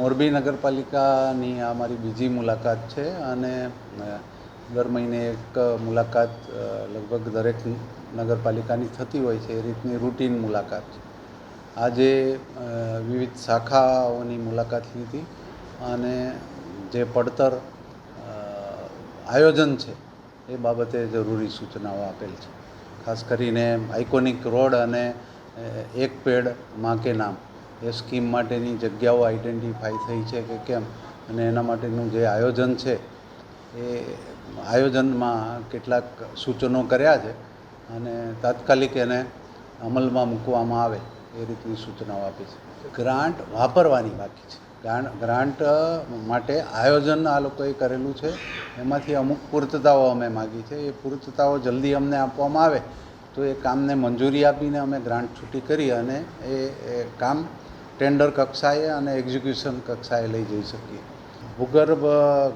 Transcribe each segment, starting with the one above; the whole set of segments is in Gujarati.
મોરબી નગરપાલિકાની આ મારી બીજી મુલાકાત છે અને દર મહિને એક મુલાકાત લગભગ દરેક નગરપાલિકાની થતી હોય છે, એ રીતની રૂટીન મુલાકાત છે. આજે વિવિધ શાખાઓની મુલાકાત લીધી અને જે પડતર આયોજન છે એ બાબતે જરૂરી સૂચનાઓ આપેલ છે. ખાસ કરીને આઇકોનિક રોડ અને એક પેડમાં કે નામ. એ સ્કીમ માટેની જગ્યાઓ આઈડેન્ટિફાઈ થઈ છે કે કેમ? અને એના માટેનું જે આયોજન છે, એ આયોજનમાં કેટલાક સૂચનો કર્યા છે અને તાત્કાલિક એને અમલમાં મૂકવામાં આવે એ રીતની સૂચનાઓ આપી છે. ગ્રાન્ટ વાપરવાની બાકી છે. ગ્રાન્ટ માટે આયોજન આ લોકોએ કરેલું છે. એમાંથી અમુક પૂર્તતાઓ અમે માગી છે. એ પૂર્તતાઓ જલ્દી અમને આપવામાં આવે તો એ કામને મંજૂરી આપીને અમે ગ્રાન્ટ છૂટી કરી અને એ કામ ટેન્ડર કક્ષાએ અને એક્ઝિક્યુશન કક્ષાએ લઈ જઈ શકીએ. ભૂગર્ભ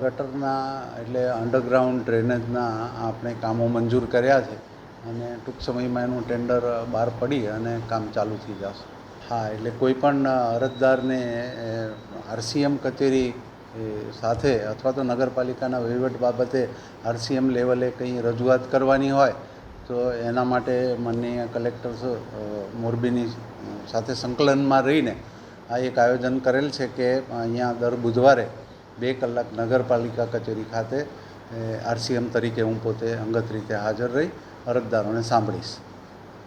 ગટરના એટલે અંડરગ્રાઉન્ડ ડ્રેનેજના આપણે કામો મંજૂર કર્યા છે અને ટૂંક સમયમાં એનું ટેન્ડર બહાર પડી અને કામ ચાલુ થઈ જશે. હા, એટલે કોઈ પણ અરજદારને આરસીએમ કચેરી સાથે અથવા તો નગરપાલિકાના વહીવટ બાબતે આરસીએમ લેવલે કંઈ રજૂઆત કરવાની હોય, તો એના માટે માનનીય કલેક્ટર મોરબીની સાથે સંકલનમાં રહીને આ એક આયોજન કરેલ છે કે અહીંયા દર બુધવારે બે કલાક નગરપાલિકા કચેરી ખાતે આરસીએમ તરીકે હું પોતે અંગત રીતે હાજર રહી, અરજદારોને સાંભળીશ.